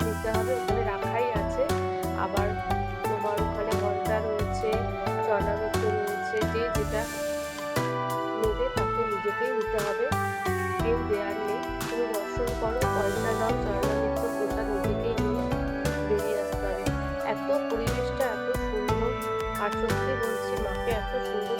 কিনতে হবে, ওখানে রাখাই আছে। আবার তোমার ওখানে ঘণ্টা রয়েছে টর্নামেন্ট রয়েছে, যে যেটা নেবে তাকে নিজেকেই নিতে হবে। কেউ দেওয়ার নেই, তুমি দর্শন করো, পয়সা দাও টর্নামেন্ট ওটা নিজেকেই নিয়ে বেরিয়ে আসতে হবে। এত পরিবেশটা এত সুন্দর, আর সত্যি বলছি, মাকে এত সুন্দর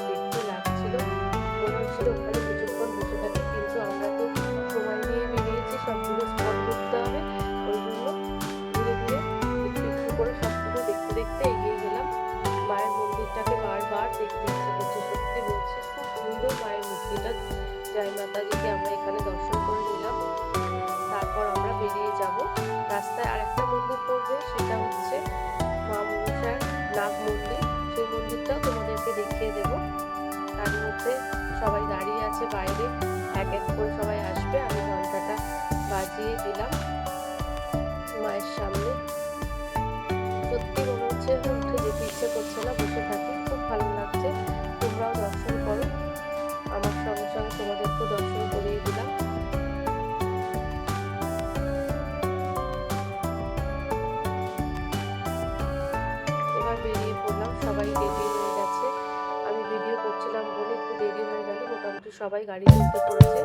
সবাই গাড়ি তুলতে পড়েছে।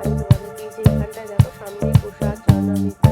আমি তোমাদেরকে যে এখানটায় দেখো সামনে প্রসাদ চা মিত্র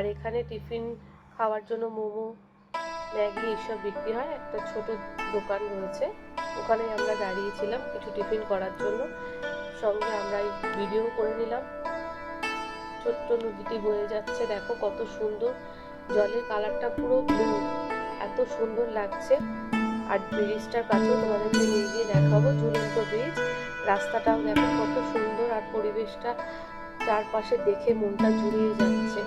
আর এখানে টিফিন খাওয়ার জন্য মোমো, ম্যাগি এসব বিক্রি হয়। একটা ছোট দোকান রয়েছে। ওখানে আমরা দাঁড়িয়েছিলাম কিছু টিফিন করার জন্য। সঙ্গে আমরা এই ভিডিও করে নিলাম। ছোট্ট নদীটি বয়ে যাচ্ছে। দেখো কত সুন্দর। জলের কালারটা পুরো ব্লু এত সুন্দর লাগছে। আর ব্রিজটার কাছেও তোমাদেরকে নিয়ে গিয়ে দেখাবো। ঝুলন্ত ব্রিজ। রাস্তাটাও দেখো কত সুন্দর। আর পরিবেশটা চারপাশে দেখে মনটা জুড়িয়ে যাচ্ছে।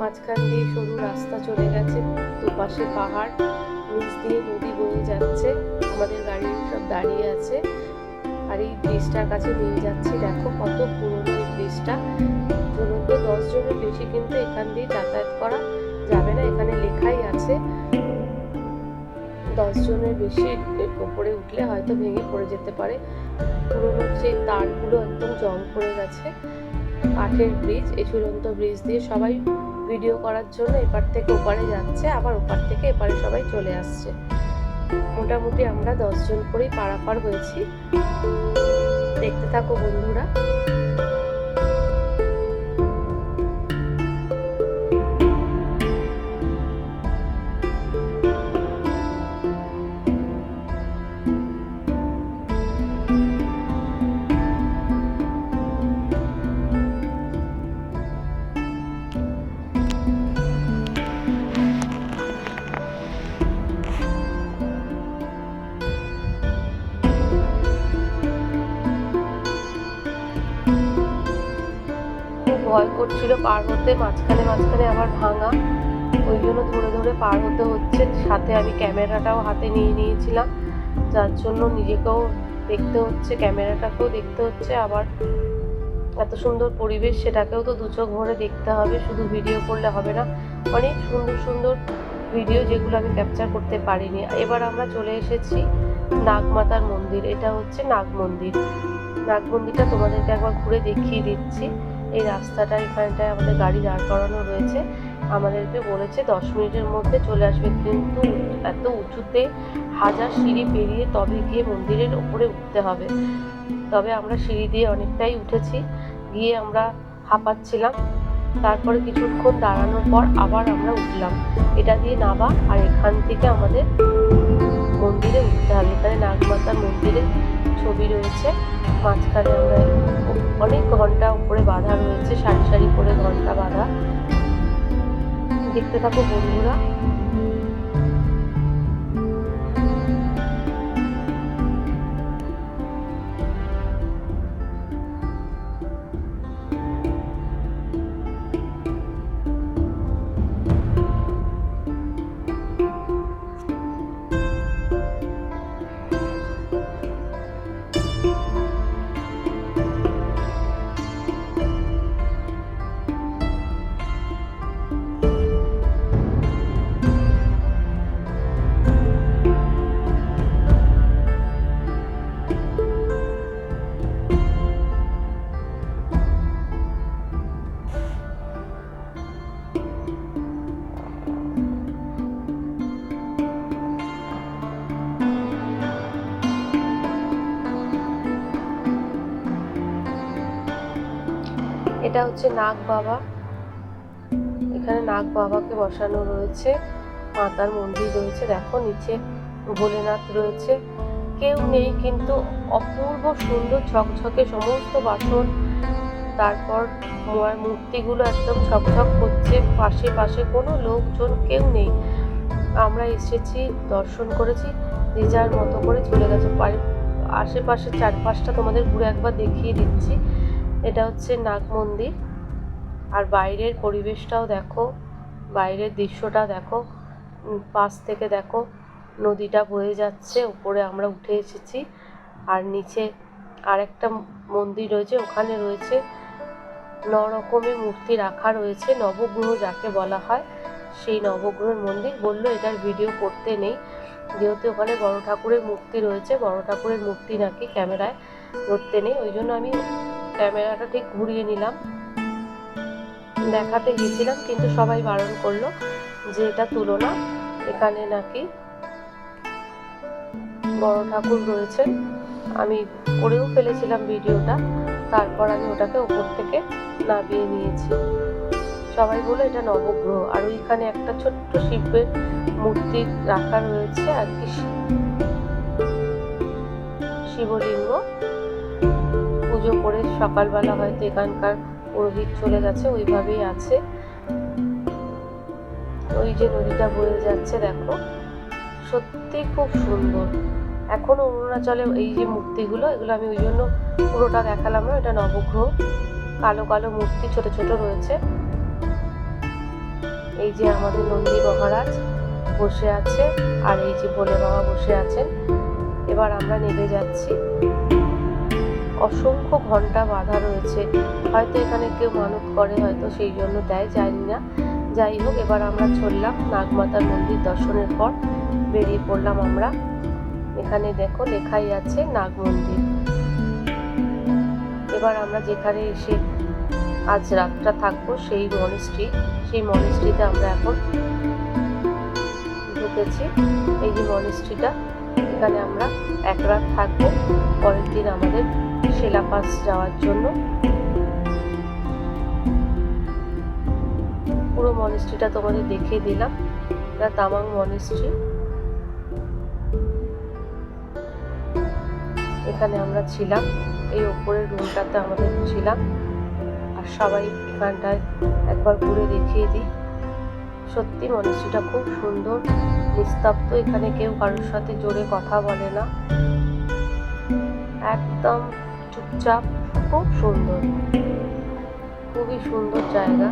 মাঝখান দিয়ে সরু রাস্তা চলে গেছে, দুপাশে পাহাড়, নিচ দিয়ে নদী বয়ে যাচ্ছে, আমাদের গাড়ি সব দাঁড়িয়ে আছে। আর এই ব্রিজটার কাছে নিয়ে যাচ্ছি। দেখো কত পুরনো এই ব্রিজটা। ঝুলন্ত দশ জনের বেশি কিন্তু এখান দিয়ে যাতায়াত করা যাবে না, এখানে লেখাই আছে। দশ জনের বেশি ওপরে উঠলে হয়তো ভেঙে পড়ে যেতে পারে। পুরোনো যে তারগুলো একদম জং পড়ে গেছে। কাঠের ব্রিজ এই ঝুলন্ত ব্রিজ দিয়ে সবাই ভিডিও করার জন্য এপার থেকে ওপারে যাচ্ছে, আবার ওপার থেকে এপারে সবাই চলে আসছে। মোটামুটি আমরা দশজন করেই পারাপার হয়েছি। দেখতে থাকো বন্ধুরা। ভয় করছিল পার হতে, মাঝখানে মাঝখানে আবার ভাঙা। ওই জন্য ধরে ধরে পার হতে হচ্ছে। সাথে আমি ক্যামেরাটাও হাতে নিয়ে নিয়েছিলাম। যার জন্য নিজেকেও দেখতে হচ্ছে, ক্যামেরাটাকেও দেখতে হচ্ছে। আবার এত সুন্দর পরিবেশ, সেটাকেও তো দু চোখ ভরে দেখতে হবে। শুধু ভিডিও করলে হবে না। অনেক সুন্দর সুন্দর ভিডিও যেগুলো আমি ক্যাপচার করতে পারিনি। এবার আমরা চলে এসেছি নাগমাতার মন্দির। এটা হচ্ছে নাগ মন্দির নাগ মন্দিরটা তোমাদেরকে একবার ঘুরে দেখিয়ে দিচ্ছি। এই রাস্তাটা, এখানটায় আমাদের গাড়ি দাঁড় করানো রয়েছে। আমাদেরকে বলেছে দশ মিনিটের মধ্যে চলে আসবে। কিন্তু এত উঁচুতে হাজার সিঁড়ি পেরিয়ে তবে গিয়ে মন্দিরের ওপরে উঠতে হবে। তবে আমরা সিঁড়ি দিয়ে অনেকটাই উঠেছি। গিয়ে আমরা হাঁপাচ্ছিলাম। তারপরে কিছুক্ষণ দাঁড়ানোর পর আবার আমরা উঠলাম। এটা দিয়ে নাবা আর এখান থেকে আমাদের মন্দিরে উঠতে হবে। এখানে নাগমাতার মন্দিরের ছবি রয়েছে। মাঝখানে আমরা অনেক ঘণ্টা উপরে বাঁধা রয়েছে, সারি সারি করে ঘণ্টা বাঁধা। দেখতে থাকো বন্ধুরা। এটা হচ্ছে নাগ বাবা। এখানে নাগ বাবাকে বসানো রয়েছে। মাতার মন্দির রয়েছে। দেখো, নিচে ভোলেনাথ রয়েছে। কেউ নেই, কিন্তু অপূর্ব সুন্দর ঝকঝকে সমস্ত বাসন, তারপর মার মূর্তিগুলো একদম ঝকঝক করছে পাশে পাশে কোনো লোকজন, কেউ নেই। আমরা এসেছি, দর্শন করেছি, যে যার মতো করে চলে গেছে। আশেপাশে চারপাশটা তোমাদের ঘুরে একবার দেখিয়ে দিচ্ছি। এটা হচ্ছে নাগ মন্দির। আর বাইরের পরিবেশটাও দেখো, বাইরের দৃশ্যটা দেখো পাশ থেকে দেখো, নদীটা বয়ে যাচ্ছে, উপরে আমরা উঠে এসেছি। আর নিচে আরেকটা মন্দির রয়েছে, ওখানে রয়েছে ন রকমের মূর্তি রাখা রয়েছে, নবগ্রহ যাকে বলা হয়, সেই নবগ্রহের মন্দির। বলল এটার ভিডিও করতে নেই, যেহেতু ওখানে বড় ঠাকুরের মূর্তি রয়েছে, বড় ঠাকুরের মূর্তি নাকি ক্যামেরায় ধরতে নেই, ওই জন্য আমি ক্যামেরাটা ঠিক ঘুরিয়ে নিলাম। দেখাতে গেছিলাম কিন্তু সবাই বারণ করল যে এটা তুলো না এখানে নাকি বড় ঠাকুর রয়েছেন। আমি করেও ফেলেছিলাম ভিডিওটা, তারপর আমি ওটাকে ওপর থেকে নামিয়ে নিয়েছি। সবাই বলে এটা নবগ্রহ। আর ওইখানে একটা ছোট্ট শিবের মূর্তি রাখা রয়েছে, আর কি শিবলিঙ্গ। পুজো করে সকালবেলা হয়তো এখানকার পুরোহিত চলে গেছে, ওইভাবেই আছে। ওই যে নদীটা বয়ে যাচ্ছে, দেখো। সত্যি খুব সুন্দর। এখনও অরুণাচলে এই যে মূর্তিগুলো, এগুলো আমি ওই জন্য পুরোটা দেখালাম না, এটা নবগ্রহ। কালো কালো মূর্তি ছোট ছোট রয়েছে। এই যে আমাদের নন্দী মহারাজ বসে আছে, আর এই যে ভোলে বাবা বসে আছেন। এবার আমরা নেমে যাচ্ছি। অসংখ্য ঘণ্টা বাঁধা রয়েছে। হয়তো এখানে কেউ মানত করে, হয়তো সেই জন্য দেয়, জানি না। যাই হোক, এবার আমরা চললাম নাগমাতার মন্দির দর্শনের পর। বেরিয়ে পড়লাম আমরা। এখানে দেখো লেখাই আছে নাগ মন্দির। এবার আমরা যেখানে এসে আজ রাতটা থাকব, সেই মনেস্ট্রি সেই মনেস্ট্রিতে আমরা এখন ঢুকেছি। এই যে মনেস্ট্রিটা এখানে আমরা এক রাত থাকব। পরের দিন আমাদের শিলাপাস যাওয়ার জন্য। পুরো মনেস্ট্রিটা তোমাদের দেখিয়ে দিলাম। এটা তামাং মনেস্ট্রি। এখানে আমরা ছিলাম। এই ওপরের রুমটাতে আমাদের ছিলাম। আর সবাই এখানটায় একবার ঘুরে দেখিয়ে দিই। সত্যি মনেস্ট্রিটা খুব সুন্দর। নিস্তব্ধ। এখানে কেউ কারোর সাথে জোরে কথা বলে না। একদম চুপচাপ খুব সুন্দর। খুবই সুন্দর জায়গা।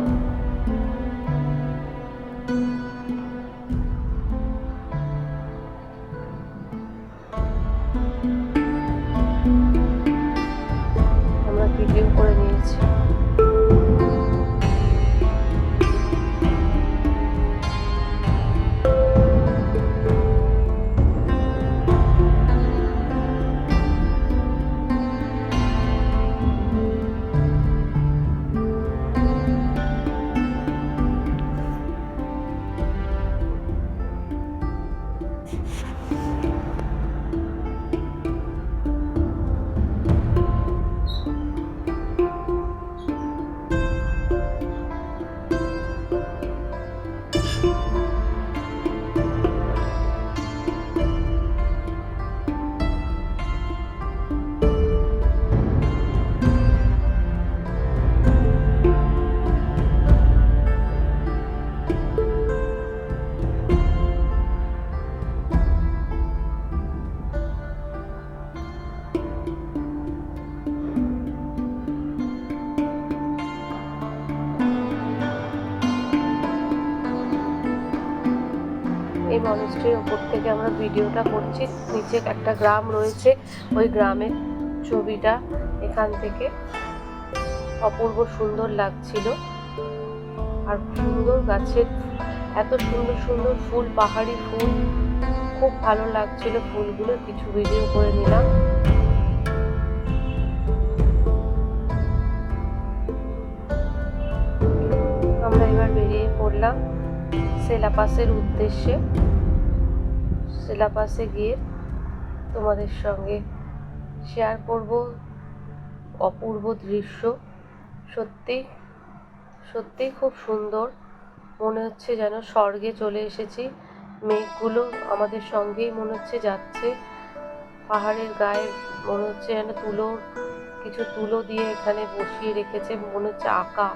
ভিডিওটা করছি, নিচে একটা গ্রাম রয়েছে, ওই গ্রামের ছবিটা এখান থেকে অপূর্ব সুন্দর লাগছিল। আর সুন্দর গাছের, এত সুন্দর সুন্দর ফুল, পাহাড়ি ফুল, খুব ভালো লাগছিল ফুলগুলো, কিছু ভিডিও করে নিলাম। আমরা এবার বেরিয়ে পড়লাম সেলাপাসের উদ্দেশ্যে। সেলাপাসে গিয়ে তোমাদের সঙ্গে শেয়ার করব। অপূর্ব দৃশ্য। সত্যি সত্যি খুব সুন্দর। মনে হচ্ছে যেন স্বর্গে চলে এসেছি। মেঘগুলো আমাদের সঙ্গেই মনে হচ্ছে যাচ্ছে। পাহাড়ের গায়ে মনে হচ্ছে যেন তুলো, কিছু তুলো দিয়ে এখানে বসিয়ে রেখেছে। মনে হচ্ছে আঁকা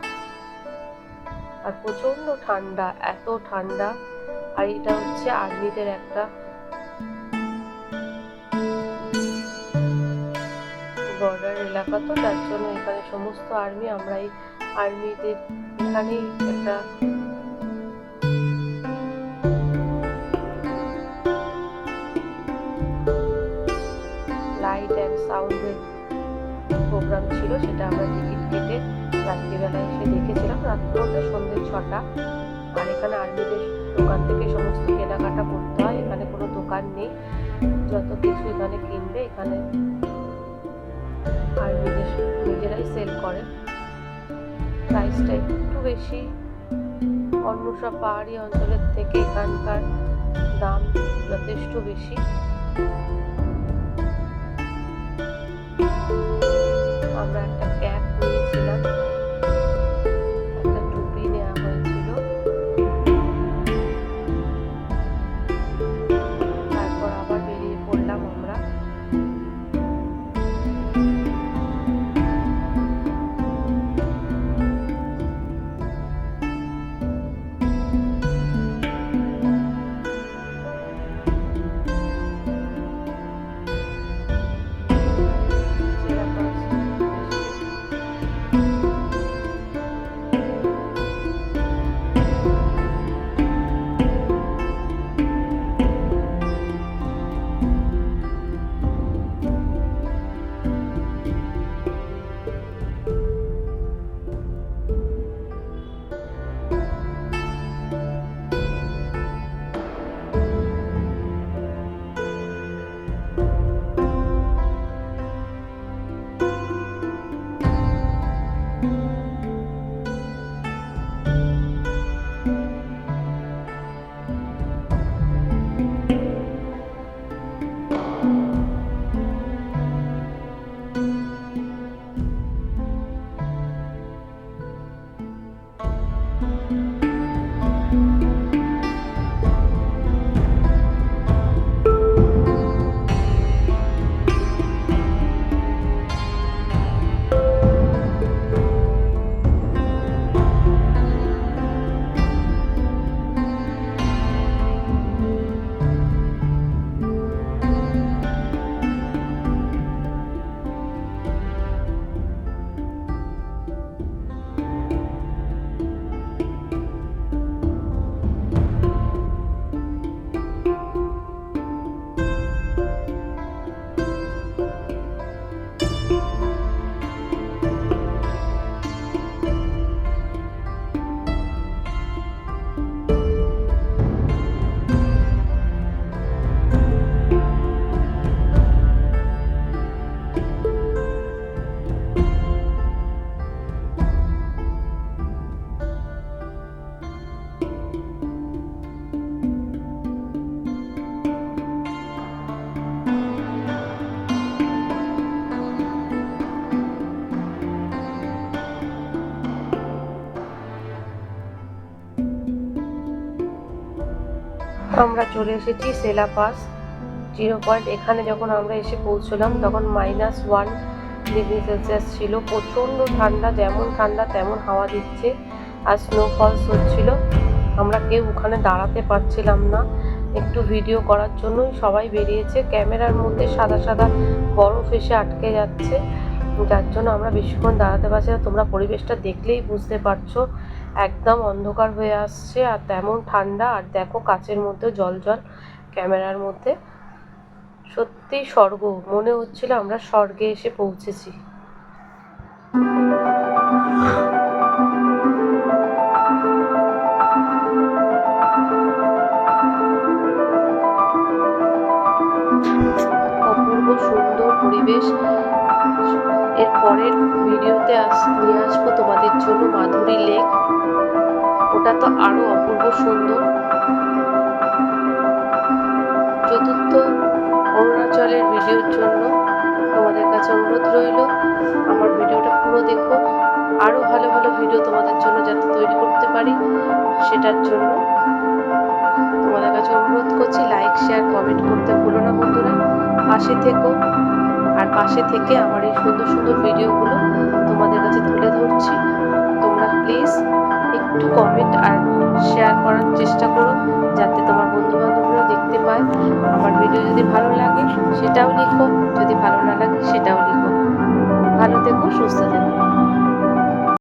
আর প্রচণ্ড ঠান্ডা, এত ঠান্ডা। আর এটা হচ্ছে আর্মিদের একটা এলাকা তো, তার জন্য এখানে সমস্ত আর্মি আমরা এই আর্মিদের এখানেই একটা লাইট অ্যান্ড সাউন্ডের প্রোগ্রাম ছিল, সেটা আমরা টিকিট কেটে রাত্রিবেলায় এসে দেখেছিলাম। রাত্রি বলতে সন্ধ্যে ছটা। আর এখানে আর্মিদের দোকান থেকে সমস্ত কেনাকাটা করতে হয়। এখানে কোনো দোকান নেই। যত কিছু এখানে কিনবে, এখানে আর্মিদের নিজেরাই সেল করে। প্রাইসটা একটু বেশি। অন্য সব পাহাড়ি অঞ্চলের থেকে এখানকার দাম যথেষ্ট বেশি। আমরা একটা আমরা চলে এসেছি সেলা পাস, জিরো পয়েন্ট এখানে যখন আমরা এসে পৌঁছলাম, তখন মাইনাস ওয়ান ডিগ্রি সেলসিয়াস ছিল। প্রচণ্ড ঠান্ডা, যেমন ঠান্ডা তেমন হাওয়া দিচ্ছে আর স্নোফলস হচ্ছিল। আমরা কেউ ওখানে দাঁড়াতে পারছিলাম না। একটু ভিডিও করার জন্যই সবাই বেরিয়েছে। ক্যামেরার মধ্যে সাদা সাদা বরফ এসে আটকে যাচ্ছে। যার জন্য আমরা বেশিক্ষণ দাঁড়াতে পারছি না। তোমরা পরিবেশটা দেখলেই বুঝতে পারছ। একদম অন্ধকার হয়ে আসছে আর তেমন ঠান্ডা। আর দেখো কাচের মধ্যে জল জল ক্যামেরার মধ্যে। সত্যি স্বর্গ। মনে হচ্ছিল আমরা স্বর্গে এসে পৌঁছেছি। ভিডিওর জন্য তোমাদের কাছে অনুরোধ রইল। আমার ভিডিওটা পুরো দেখো। আরও ভালো ভালো ভিডিও তোমাদের জন্য যাতে তৈরি করতে পারি, সেটার জন্য তোমাদের কাছে অনুরোধ করছি লাইক শেয়ার কমেন্ট করতে ভুলো না বন্ধুরা। পাশে থেকো। আর পাশে থেকে আমার এই সুন্দর সুন্দর ভিডিওগুলো তোমাদের কাছে তুলে ধরছি। তোমরা প্লিজ একটু কমেন্ট আর শেয়ার করার চেষ্টা করো, যাতে তোমার বন্ধুবান্ধব দেখতে পায়, আমার ভিডিও যদি ভালো লাগে, সেটাও লিখো, যদি ভালো না লাগে, সেটাও লিখো। ভালো থেকো, সুস্থ থেকো।